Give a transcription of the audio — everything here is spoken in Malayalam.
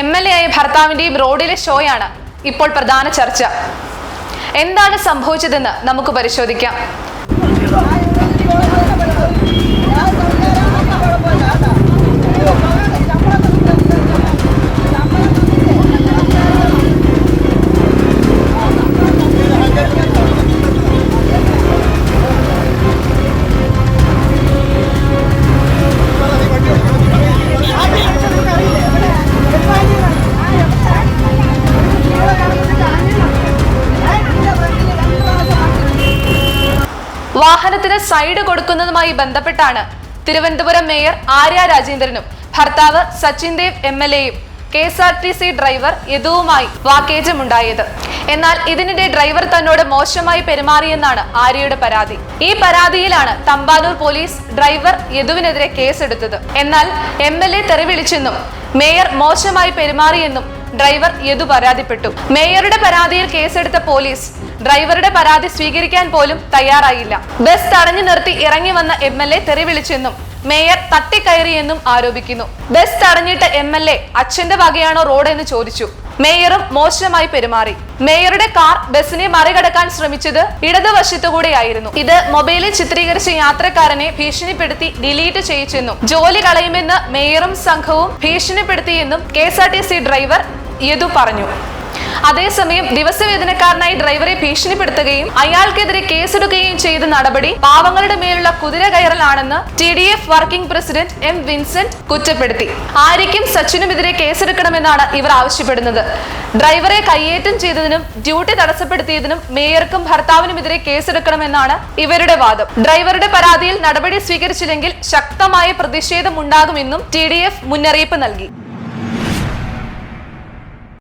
എം എൽ എ ആയ ഭർത്താവിന്റെയും റോഡിലെ ഷോയാണ് ഇപ്പോൾ പ്രധാന ചർച്ച. എന്താണ് സംഭവിച്ചതെന്ന് നമുക്ക് പരിശോധിക്കാം. വാഹനത്തിന് സൈഡ് കൊടുക്കുന്നതുമായി ബന്ധപ്പെട്ടാണ്. തിരുവനന്തപുരം മേയർ ആര്യ രാജേന്ദ്രനും ഭർത്താവ് സച്ചിൻ ദേവ് എം എൽ എയും. K S R T C driver യദുവുമായി വാക്കേജമുണ്ടായത്. എന്നാൽ ഇതിനിടെ ഡ്രൈവർ തന്നോട് മോശമായി പെരുമാറിയെന്നാണ് ആര്യയുടെ പരാതി. ഈ പരാതിയിലാണ് തമ്പാനൂർ പോലീസ് ഡ്രൈവർ യദുവിനെതിരെ കേസെടുത്തത്. എന്നാൽ എം എൽ എ തെറിവിളിച്ചെന്നും മേയർ മോശമായി പെരുമാറിയെന്നും ഡ്രൈവർ യദു പരാതിപ്പെട്ടു. മേയറുടെ പരാതിയിൽ കേസെടുത്ത പോലീസ് ഡ്രൈവറുടെ പരാതി സ്വീകരിക്കാൻ പോലും തയ്യാറായില്ല. ബസ് തടഞ്ഞു നിർത്തി ഇറങ്ങി വന്ന എം എൽ എ തെറിവിളിച്ചെന്നും മേയർ തട്ടിക്കയറിയെന്നും ആരോപിക്കുന്നു. ബസ് തടഞ്ഞിട്ട് എം എൽ എ അച്ഛന്റെ വകയാണോ റോഡ് എന്ന് ചോദിച്ചു. മേയറും മോശമായി പെരുമാറി. മേയറുടെ കാർ ബസിനെ മറികടക്കാൻ ശ്രമിച്ചത് ഇടതുവശത്തുകൂടെയായിരുന്നു. ഇത് മൊബൈലിൽ ചിത്രീകരിച്ച യാത്രക്കാരനെ ഭീഷണിപ്പെടുത്തി ഡിലീറ്റ് ചെയ്യിച്ചെന്നും ജോലി കളയുമെന്ന് മേയറും സംഘവും ഭീഷണിപ്പെടുത്തിയെന്നും കെ ഡ്രൈവർ യദു പറഞ്ഞു. അതേസമയം ദിവസവേതനക്കാരനായി ഡ്രൈവറെ ഭീഷണിപ്പെടുത്തുകയും അയാൾക്കെതിരെ കേസെടുക്കുകയും ചെയ്ത നടപടി പാവങ്ങളുടെ മേലുള്ള കുതിര കയറലാണെന്ന് T D F working president M Vincent കുറ്റപ്പെടുത്തി. ആര്യയ്ക്കും സച്ചിനുമെതിരെ കേസെടുക്കണമെന്നാണ് ഇവർ ആവശ്യപ്പെടുന്നത്. ഡ്രൈവറെ കയ്യേറ്റം ചെയ്തതിനും ഡ്യൂട്ടി തടസ്സപ്പെടുത്തിയതിനും മേയർക്കും ഭർത്താവിനുമെതിരെ കേസെടുക്കണമെന്നാണ് ഇവരുടെ വാദം. ഡ്രൈവറുടെ പരാതിയിൽ നടപടി സ്വീകരിച്ചില്ലെങ്കിൽ ശക്തമായ പ്രതിഷേധം ഉണ്ടാകുമെന്നും ടി മുന്നറിയിപ്പ് നൽകി.